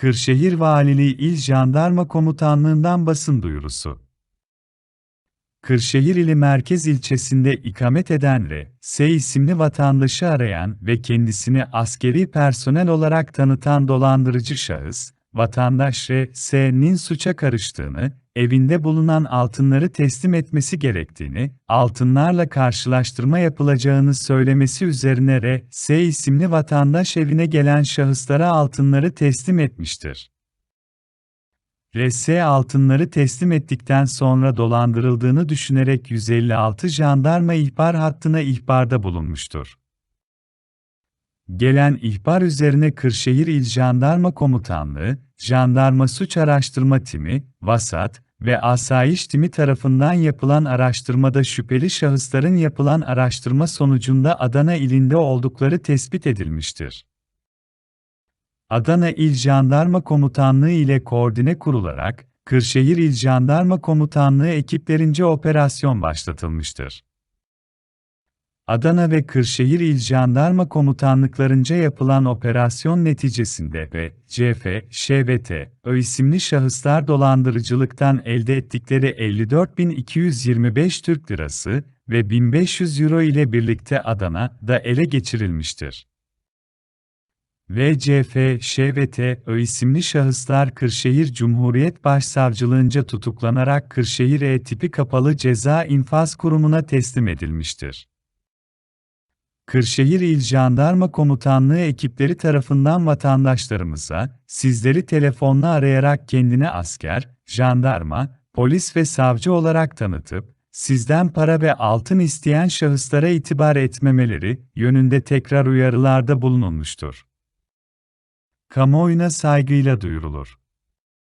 Kırşehir Valiliği İl Jandarma Komutanlığından basın duyurusu. Kırşehir ili merkez ilçesinde ikamet eden R. S isimli vatandaşı arayan ve kendisini askeri personel olarak tanıtan dolandırıcı şahıs, vatandaş R. S.'nin suça karıştığını, evinde bulunan altınları teslim etmesi gerektiğini, altınlarla karşılaştırma yapılacağını söylemesi üzerine R. S. isimli vatandaş evine gelen şahıslara altınları teslim etmiştir. RS altınları teslim ettikten sonra dolandırıldığını düşünerek 156 jandarma ihbar hattına ihbarda bulunmuştur. Gelen ihbar üzerine Kırşehir İl Jandarma Komutanlığı, Jandarma Suç Araştırma Timi, VASAT ve Asayiş Timi tarafından yapılan araştırmada şüpheli şahısların yapılan araştırma sonucunda Adana ilinde oldukları tespit edilmiştir. Adana İl Jandarma Komutanlığı ile koordine kurularak, Kırşehir İl Jandarma Komutanlığı ekiplerince operasyon başlatılmıştır. Adana ve Kırşehir İl Jandarma Komutanlıklarınca yapılan operasyon neticesinde ve CF, ŞVT, Ö isimli şahıslar dolandırıcılıktan elde ettikleri 54.225 Türk Lirası ve 1500 Euro ile birlikte Adana'da ele geçirilmiştir. VCF, ŞVT, Ö isimli şahıslar Kırşehir Cumhuriyet Başsavcılığınca tutuklanarak Kırşehir E tipi kapalı ceza infaz kurumuna teslim edilmiştir. Kırşehir İl Jandarma Komutanlığı ekipleri tarafından vatandaşlarımıza, sizleri telefonla arayarak kendine asker, jandarma, polis ve savcı olarak tanıtıp, sizden para ve altın isteyen şahıslara itibar etmemeleri yönünde tekrar uyarılarda bulunulmuştur kamuoyuna saygıyla duyurulur.